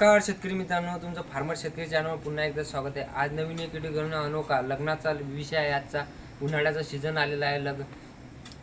नमस्कार शेतकरी मित्रांनो तुमचं फार्मर शेतकरी चॅनल पुन्हा एकदा स्वागत आहे. आज नवीन एक व्हिडिओ घेऊन अनोखा लग्नाचा विषय आहे आजचा. उन्हाळ्याचा सीझन आलेला आहे. लग्न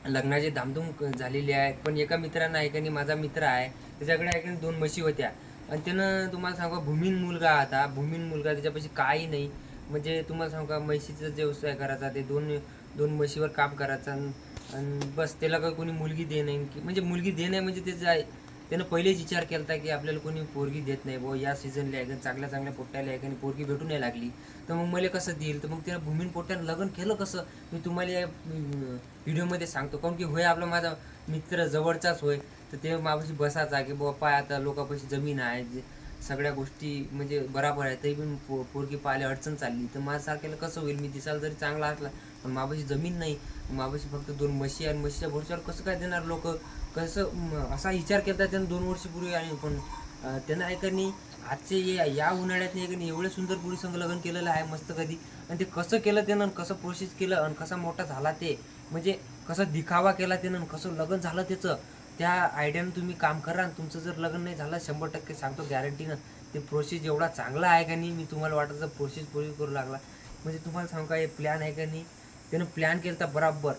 लग्नाची धामधूम झालेली आहे. पण एका मित्रानं ऐकणी माझा मित्र आहे. त्याच्याकडे ऐकणी दोन म्हशी होत्या. आणि त्यानं तुम्हाला सांगा भूमीन मुलगा आता भूमीन मुलगा त्याच्यापाशी काही नाही. म्हणजे तुम्हाला सांगू का म्हशीचा जे व्यवसाय करायचा ते दोन दोन म्हशीवर काम करायचं. आणि आणि बस त्याला काही कोणी मुलगी दे नाही. की म्हणजे मुलगी दे नाही म्हणजे त्याचं आहे त्यानं पहिलेच विचार केला होता की आपल्याला कोणी पोरगी देत नाही बुवा या सीझनला आहे चांगल्या चांगल्या पोट्याला आहे आणि पोरगी भेटू नाही लागली. तर मग मला कसं देईल? तर मग त्यानं भूमीन पोट्यानं लग्न केलं कसं? मी तुम्हाला या व्हिडिओमध्ये सांगतो. काऊन की होय आपला माझा मित्र जवळचाच होय. तर ते माझ्याशी बसायचा की बुवा पाय आता लोकांपाशी जमीन आहे जे सगळ्या गोष्टी म्हणजे बराबर आहे तरी पण पो पोरगी पाहायला अडचण चालली. तर माझ्यासारख्याला कसं होईल? मी दिसायला जरी चांगला असला पण माझ्यापाशी जमीन नाही. माझ्यापाशी फक्त दोन म्हशी आणि म्हशीच्या भरोश्यावर कसं काय देणार लोक? कसं असा विचार केला त्यानं दोन वर्षपूर्वी आणि पण अं, त्यानं नाही आजचे या या उन्हाळ्यात ऐकणी एवढे सुंदर पुरी संग लग्न केलेलं आहे मस्त कधी. आणि ते कसं केलं त्यानं आणि कसं प्रोसेस केलं आणि कसा मोठा झाला ते म्हणजे कसं दिखावा केला त्यानं आणि कसं लग्न झालं त्याचं त्या आयडियानं तुम्ही काम करा आणि तुमचं जर लग्न नाही झालं शंभर टक्के सांगतो गॅरंटीनं ते प्रोसेस एवढा चांगला आहे का नाही मी तुम्हाला वाटायचं प्रोसेस पूर्वी करू लागला. म्हणजे तुम्हाला सांगू का हे प्लॅन आहे का नाही त्यानं प्लॅन केला होता बराबर.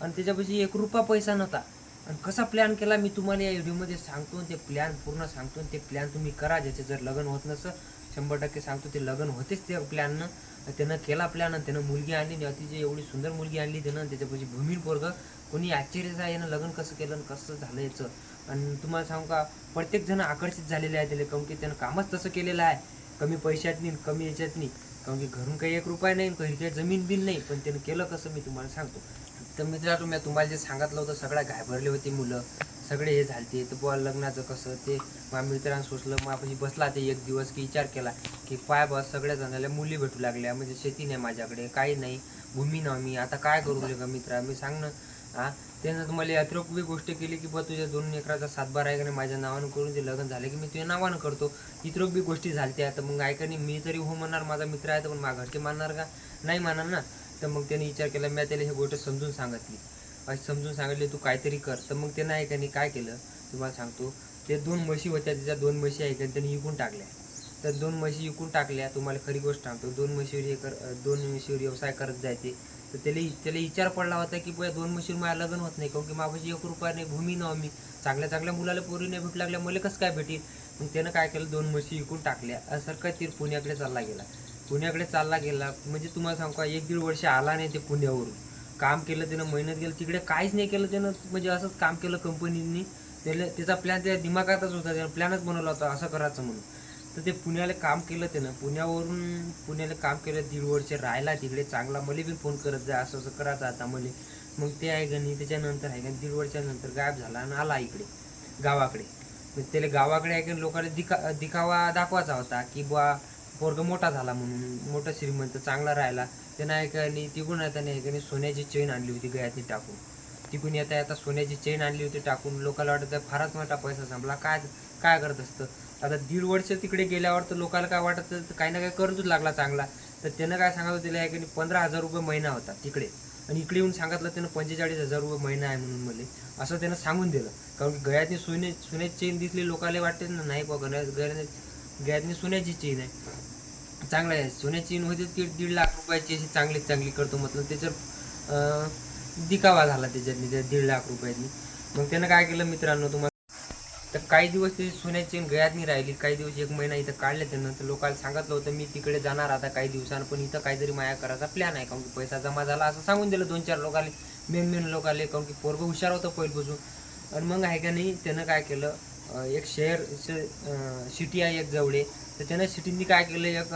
आणि त्याच्यापाशी एक रुपया पैसा नव्हता. आणि कसा प्लॅन केला मी तुम्हाला या व्हिडिओमध्ये सांगतो ते प्लॅन पूर्ण सांगतो ते प्लॅन तुम्ही करा. ज्याचे जर लग्न होत नसं शंभर टक्के सांगतो ते लग्न होतेच त्या प्लॅननं त्यानं केला प्लॅन आणि त्यानं मुलगी आणली आणि अतिशय एवढी सुंदर मुलगी आणली त्यानं त्याच्यापाशी भूमीन पोरग. कोणी आश्चर्यच आहे यानं लग्न कसं केलं आणि कसं झालं याचं. आणि तुम्हाला सांगू का प्रत्येक जण आकर्षित झालेले आहे त्याला. काऊन की त्यानं कामच तसं केलेलं आहे. कमी पैशात कमी याच्यात नाही काऊन की घरून काही एक रुपया नाही काही जमीन बिल नाही. पण त्यानं केलं कसं मी तुम्हाला सांगतो. तर मित्रांनो मी तुम्हाला जे सांगितलं होतं सगळ्या घाबरले होते मुलं. सगळे हे झालते. तर बुवा लग्नाचं कसं ते माझ्या मित्रांना सोचलं माझ्यापाशी बसला ते एक दिवस की विचार केला की पाय बस सगळ्या जणाला मुली भेटू लागल्या. म्हणजे शेती नाही माझ्याकडे काही नाही. भूमी ना मी आता काय करू का मित्रा? मी सांग ना. हा त्यानं तुम्हाला यात्रोक बी गोष्ट केली की बा तुझ्या दोन एकराचा सातबार आहे का नाही माझ्या नावानं करून ते लग्न झालं की मी तुझ्या नावानं करतो. इतरोक बी गोष्टी झालत्या. तर मग ऐका नाही मी जरी हो म्हणणार माझा मित्र आहे तर पण माझ्या घरचे मानणार का? नाही मानणार ना. तर मग त्याने विचार केला मी त्याला ही गोष्ट समजून सांगितली. अशी समजून सांगितली तू काहीतरी कर. तर मग त्यांना आहे का नाही काय केलं? तुम्हाला सांगतो ते दोन म्हशी होत्या त्याच्या दोन म्हशी आहे का त्यांनी विकून टाकल्या. तर दोन म्हशी विकून टाकल्या तुम्हाला खरी गोष्ट सांगतो दोन म्हशीवर हे कर दोन म्हशीवर व्यवसाय करत जायचे. तर त्याला त्याला विचार पडला होता की बया दोन म्हशीवर माझ्या लग्न होत नाही काऊन की माझ्यापाशी एक रुपया नाही भूमी न मी चांगल्या चांगल्या मुलाला पोरी नाही भेटू लागल्या मला कसं काय भेटेल? मग त्यानं काय केलं दोन म्हशी विकून टाकल्या. असं काय तीर पुण्याकडे चालला गेला. पुण्याकडे चालला गेला म्हणजे तुम्हाला सांगू का एक दीड वर्ष आला नाही ते पुण्यावरून. काम केलं त्यानं मेहनत केलं तिकडे काहीच नाही केलं त्यानं म्हणजे असंच काम केलं कंपनीनी. त्याला त्याचा प्लॅन त्या दिमागातच होता त्यानं प्लॅनच बनवला होता असं करायचं म्हणून. तर ते पुण्याला काम केलं त्यानं. पुण्यावरून पुण्याला काम केलं दीड वर्ष राहिला तिकडे चांगला मला बी फोन करत जा असं असं करायचं आता मला. मग ते आहे गणी त्याच्यानंतर आहे का दीड वर्षानंतर गायब झाला आणि आला इकडे गावाकडे. त्याला गावाकडे आहे की लोकांना दिखा दिखावा दाखवायचा होता की बुवा पोरग मोठा झाला म्हणून मोठा श्रीमंत चांगला राहिला. त्यानं आहे तिकडून येताना आहे सोन्याची चेन आणली होती गळ्यातनी टाकून. तिकडून येता येता सोन्याची चेन आणली होती टाकून. लोकांना वाटत फारच मोठा पैसा संपला. काय काय करत असतं? आता दीड वर्ष तिकडे गेल्यावर तर लोकांना काय वाटत तर काही ना काही कर्जच लागला चांगला. तर त्यानं काय सांगितलं तिला आहे की पंधरा हजार रुपये महिना होता तिकडे. आणि इकडे येऊन सांगितलं त्यानं पंचेचाळीस हजार रुपये महिना आहे म्हणून मला असं त्यानं सांगून दिलं. कारण की गळ्यातनी सोने सोन्याची चेन दिसली लोकांना वाटते ना नाही बघ गळ्यात गळ्यातनी सोन्याची चेन आहे. चांगलं आहे. सोन्याची चेन होती ती दीड लाख रुपयाची अशी चांगली चांगली करतो म्हटलं. त्याच्यावर दिकावा दिखावा झाला त्याच्यातनी त्या दीड लाख रुपयातनी. मग त्यानं काय केलं मित्रांनो तुम्हाला तर काही दिवस ते सोन्याची चेन गळ्यात राहिली. काही दिवस एक महिना इथं काढले त्यानं. तर लोकांना सांगितलं होतं मी तिकडे जाणार आता काही दिवसानं पण इथं काहीतरी माया करायचा प्लॅन आहे. काऊन की पैसा जमा झाला असं सांगून दिलं दोन चार लोकांनी. मेन मेन लोकांना काऊन की पोरगं हुशार होतं पहिल्यापासून आणि मग आहे का नाही त्यानं काय केलं एक शहर सिटी आहे एक जवळे. तर त्यानं सिटींनी काय केलं? एक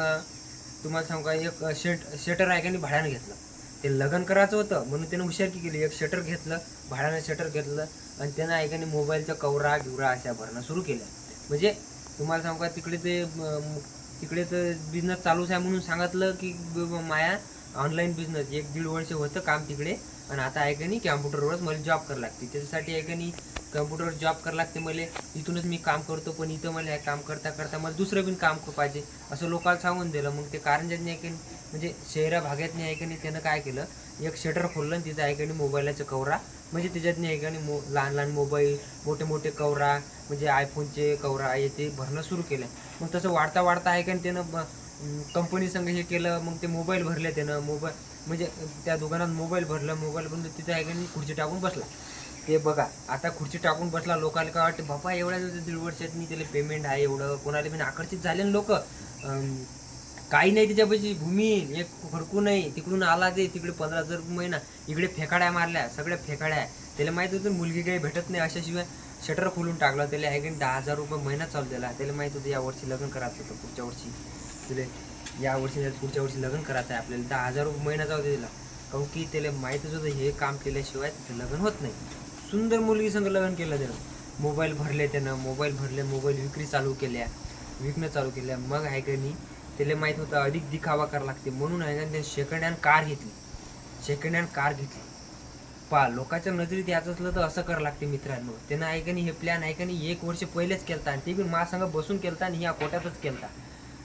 तुम्हाला सांगू का? एक शेट शटर आहे का भाड्यानं घेतलं. ते लग्न करायचं होतं म्हणून त्यानं हुशारकी केली. एक शटर घेतलं भाड्यानं शटर घेतलं आणि त्यानं ऐकाने मोबाईलचा कवरा गिवरा अशा भरणं सुरू केल्या म्हणजे तुम्हाला सांगू का? तिकडे ते तिकडे तर बिझनेस चालूच आहे म्हणून सांगितलं की माया ऑनलाईन बिझनेस एक दीड वर्ष होतं काम तिकडे आणि आता ऐकानी का कॅम्प्युटरवरच मला जॉब करावं लागते. त्याच्यासाठी आहे कम्प्युटरवर जॉब करायला लागते मला इथूनच मी काम करतो पण इथं मला हे काम करता करता मला दुसरं पण काम पाहिजे. असं लोकांना सांगून दिलं. मग ते कारंजात नाही की म्हणजे शहरा भागातनी आहे की नाही त्यानं काय केलं एक शटर खोललं आणि तिथं आहे की नाही मोबाईलाचं कवरा. म्हणजे त्याच्यातनी आहे की नाही मो लहान लहान मोबाईल मोठे मोठे कवरा म्हणजे आयफोनचे कवरा आहे ते भरणं सुरू केलं. मग तसं वाढता वाढता आहे की नाही त्यानं कंपनीसंग हे केलं मग ते मोबाईल भरले त्यानं. मोबाईल म्हणजे त्या दुकानात मोबाईल भरलं मोबाईल भरलं तिथं आहे की नाही खुर्ची टाकून बसला. ते बघा आता खुर्ची टाकून बसला लोकांना काय वाटतं बाबा एवढ्या दीड वर्षात मी त्याला पेमेंट आहे एवढं कोणाला पण आकर्षित झाले लोक. काही नाही त्याच्यापाशी भूमी एक खडकू नाही तिकडून आला ते तिकडे पंधरा हजार रुपये महिना इकडे फेकाड्या मारल्या सगळ्या फेकाड्या. त्याला माहीत होतं मुलगी काही भेटत नाही अशाशिवाय शटर खोलून टाकलं त्याला आहे की दहा हजार रुपये महिना चालू दिला त्याला माहीत होतं या वर्षी लग्न करायचं होतं पुढच्या वर्षी. तिला या वर्षी पुढच्या वर्षी लग्न करायचं आहे आपल्याला. दहा हजार रुपये महिना जाऊ दे तिला काहून की त्याला माहीतच होतं हे काम केल्याशिवाय लग्न होत नाही. सुंदर मुलगी संग लग्न केलं त्यानं. मोबाईल भरले त्यानं मोबाईल भरले मोबाईल विक्री चालू केल्या. विकणं चालू केल्या. मग आहे का नाही त्याला माहीत होतं अधिक दिखावा करावा लागते. म्हणून आहे का त्याने सेकंड हँड कार घेतली. सेकंड हँड कार घेतली. पा लोकांच्या नजरेत यायचं असलं तर असं करावं लागते मित्रांनो. त्यांना आहे का नाही हे प्लॅन आहे का नाही एक वर्ष पहिलेच केलता आणि ते बी माझ्या बसून केलता आणि ह्या कोट्यातच केलता.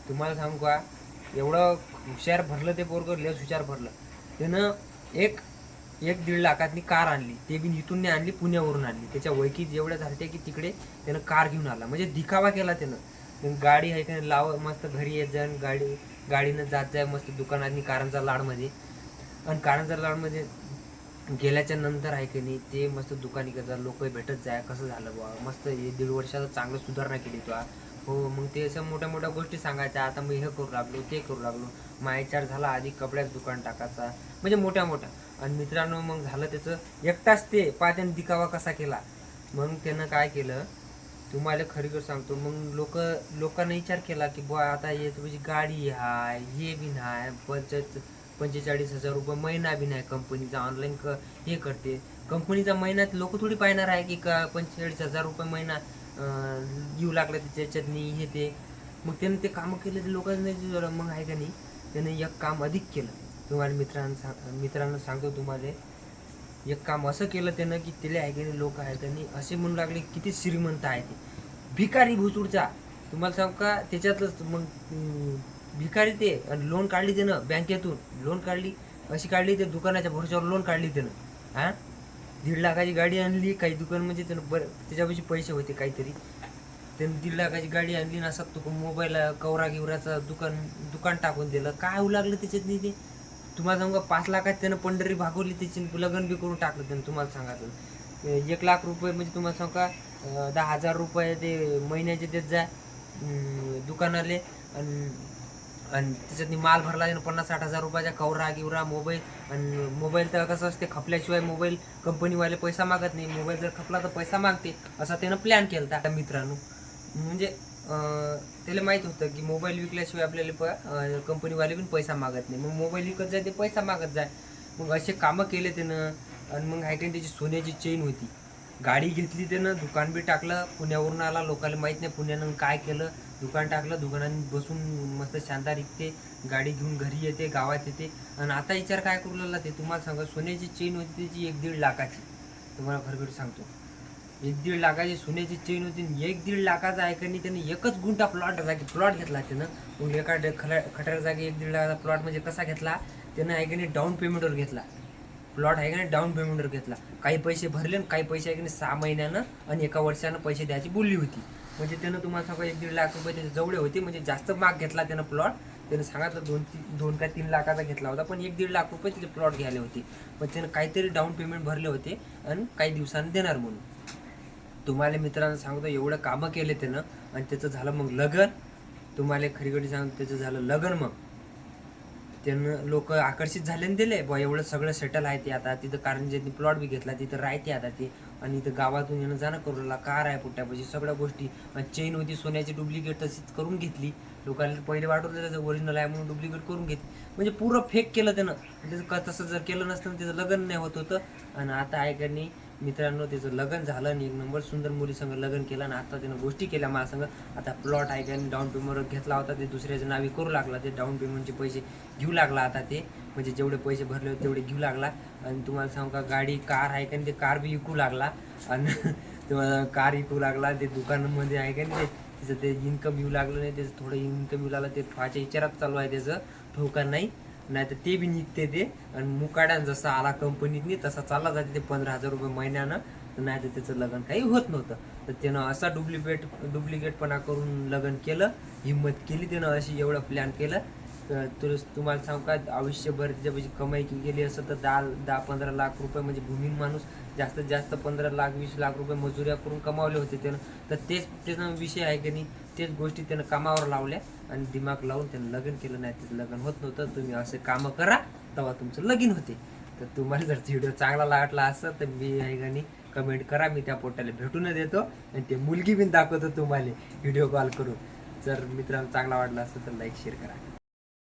तुम्हाला सांगू का एवढं हुशार भरलं ते पोरगं लेस हुशार भरलं. त्यानं एक एक दीड लाखातनी कार आणली. ते बी इथून नाही आणली पुण्यावरून आणली. त्याच्या वैकीत एवढ्या झालते की तिकडे त्यानं कार घेऊन आला. म्हणजे दिखावा केला त्यानं. गाडी आहे का नाही, लाव मस्त घरी येत जाईन गाडी गाडीनं जात जाय मस्त दुकानात कारंजा लाडमध्ये. आणि कारांचा लाडमध्ये गेल्याच्यानंतर आहे की नाही ते मस्त दुकानी करतात लोक भेटत जाय कसं झालं बुवा मस्त हे दीड वर्षाचा चांगलं सुधारणा केली तुला हो मग ते असं मोठ्या मोठ्या गोष्टी सांगायच्या आता मी हे करू लागलो ते करू लागलो. मायचार झाला आधी कपड्याचं दुकान टाकायचा. म्हणजे मोठ्या मोठ्या. आणि मित्रांनो मग झालं त्याचं एकटाच ते पा दिखावा कसा केला? मग त्यानं काय केलं तुम्हाला खरी सांगतो मग लोक लोकांना विचार केला की बुवा आता हे तुझी गाडी हाय हे बी नाही पंच पंचेचाळीस हजार रुपये महिना बी नाही कंपनीचा ऑनलाईन क हे करते. कंपनीचा महिन्यात लोक थोडी पाहणार आहे की का पंचेचाळीस हजार रुपये महिना येऊ लागला त्याच्यात नाही हे ते. मग त्यानं ते कामं केले ते लोकांना मग आहे का नाही? त्यानं एक काम अधिक केलं. तुम्हाला मित्रांना सांग मित्रांना सांगतो तुम्हाला. एक काम असं केलं त्यानं की त्याला ऐकणे लोक आहेत आणि असे म्हणू लागले किती श्रीमंत आहे ते. भिकारी भुसूडचा तुम्हाला सांग का? त्याच्यातलंच मग भिकारी ते आणि लोन काढली त्यानं बँकेतून. लोन काढली अशी काढली ते दुकानाच्या भरोश्यावर लोन काढली त्यानं. हा? दीड लाखाची गाडी आणली काही दुकान म्हणजे त्यानं बरं त्याच्यापाशी पैसे होते काहीतरी. त्यानं दीड लाखाची गाडी आणली ना तो मोबाईल कवरा गिवराचं दुकान दुकान टाकून दिलं. काय होऊ लागलं त्याच्यात नाही ते? तुम्हाला सांगू पाच लाखात त्यानं पंढरी भागवली त्याची लग्न बी करून टाकलं त्यानं तुम्हाला सांगायचं. एक लाख रुपये म्हणजे तुम्हाला सांगू का दहा हजार रुपये ते महिन्याचे देत जा दुकानाले. आणि आणि त्याच्यात माल भरला त्यानं पन्नास साठ हजार रुपयाचा कवरा गिवरा मोबाईल. आणि मोबाईल तर कसं असते खपल्याशिवाय मोबाईल कंपनीवाले पैसा मागत नाही. मोबाईल जर खपला तर पैसा मागते असा त्यानं प्लॅन केला त्या मित्रांनो म्हणजे त्याला माहीत होतं की मोबाईल विकल्याशिवाय आपल्याला प कंपनीवाले पण पैसा मागत नाही. मग मोबाईल विकत जाय ते पैसा मागत जाय. मग असे कामं केले त्यानं आणि मग आहे त्याची सोन्याची चेन होती. गाडी घेतली त्यानं दुकान बी टाकलं पुण्यावरून आला लोकांना माहीत नाही पुण्यानं काय केलं. दुकान टाकलं दुकानात बसून मस्त शानदार विकते गाडी घेऊन घरी येते गावात येते. आणि आता विचार काय करू लागला ते? तुम्हाला सांगा सोन्याची चेन होती त्याची एक दीड लाखाची. तुम्हाला खरखर सांगतो. एक दीड लाखाची सोन्याची चेन होती आणि एक दीड लाखाचा आहे का एकच गुंठा प्लॉट जागी प्लॉट घेतला त्यानं. मग एका ड- जागी एक दीड लाखाचा प्लॉट म्हणजे कसा घेतला? त्यानं आहे डाऊन पेमेंटवर घेतला. प्लॉट आहे का डाऊन पेमेंटवर घेतला. काही पैसे भरले आणि काही पैसे आहे की सहा महिन्यानं आणि एका वर्षानं पैसे द्यायची बोलली होती. म्हणजे त्यानं तुम्हाला सांगा एक दीड लाख रुपये त्याचे जवळे होते म्हणजे जास्त माग घेतला त्यानं प्लॉट त्यानं सांगितलं दोन तीन दोन का तीन लाखाचा घेतला होता पण एक दीड लाख रुपये त्याचे प्लॉट घ्यायला होते. पण त्यानं काहीतरी डाऊन पेमेंट भरले होते आणि काही दिवसांनी देणार म्हणून. तुम्हाला मित्रांनो सांगतो एवढं कामं केले त्यानं आणि त्याचं झालं मग लग्न. तुम्हाला खरीकडी सांगतो त्याचं झालं लग्न मग. त्यानं लोक आकर्षित झाले आणि दिले. बुवा एवढं सगळं सेटल आहे ते आता. तिथं कारण जे प्लॉट बी घेतला तिथं राहते आता ते. आणि इथं गावातून येणं जाणं करू लागला. कार आहे पुट्ट्यापाशी सगळ्या गोष्टी. चेन होती सोन्याची डुप्लिकेट तशीच करून घेतली. लोकांना पहिले वाटवलं त्याचं ओरिजिनल आहे म्हणून डुप्लिकेट करून घेतली. म्हणजे पुरं फेक केलं त्यानं. त्याचं तसं जर केलं नसतं तर त्याचं लग्न नाही होत होतं. आणि आता आहे का नाही मित्रांनो त्याचं लग्न झालं आणि एक नंबर सुंदर मुलीसंग लग्न केलं आणि आता त्यानं गोष्टी केल्या माझ्यासंग आता प्लॉट आहे का डाऊन पेमेंट घेतला होता ते दुसऱ्याच्या नावी करू लागला ते डाऊन पेमेंटचे पैसे घेऊ लागला आता ते. म्हणजे जेवढे पैसे भरले होते तेवढे घेऊ लागला. आणि तुम्हाला सांगू का गाडी कार आहे का ते कार बी विकू लागला. आणि तेव्हा कार विकू लागला ते दुकानामध्ये आहे का नाही ते तिचं ते इन्कम येऊ लागलं नाही त्याचं थोडं इन्कम येऊ लागलं ते व्हायच्या विचारात चालू आहे त्याचं. हो ठोका नाही? नाही तर ते बी निघते ते. आणि मुकाड्यान जसा आला कंपनीतनी तसा चालला जाते ते पंधरा हजार रुपये महिन्यानं. नाही तर त्याचं लग्न काही होत नव्हतं. तर त्यानं असा डुप्लिकेट डुप्लिकेटपणा करून लग्न केलं हिंमत केली त्यानं अशी एवढं प्लॅन केलं. तर तुला तुम्हाला सांगू का आयुष्यभर त्याच्यापाशी कमाई केली असं तर दहा दहा पंधरा लाख रुपये म्हणजे भूमीन माणूस. जास्तीत जास्त पंधरा लाख वीस लाख रुपये मजुऱ्या करून कमावले होते त्यानं. तर तेच त्याचा विषय आहे की नाही तेच गोष्टी त्यानं कामावर लावल्या आणि दिमाग लावून त्यानं लग्न केलं. नाही त्याचं लग्न होत नव्हतं. तुम्ही असे कामं करा तेव्हा तुमचं लगीन होते. तर तुम्हाला जर व्हिडिओ चांगला लागला असं तर मी आहे का नाही कमेंट करा. मी त्या पोटाला भेटून देतो आणि ते मुलगी पण दाखवतो तुम्हाला. व्हिडिओ कॉल करून. जर मित्रांनो चांगला वाटला असेल तर लाईक शेअर करा.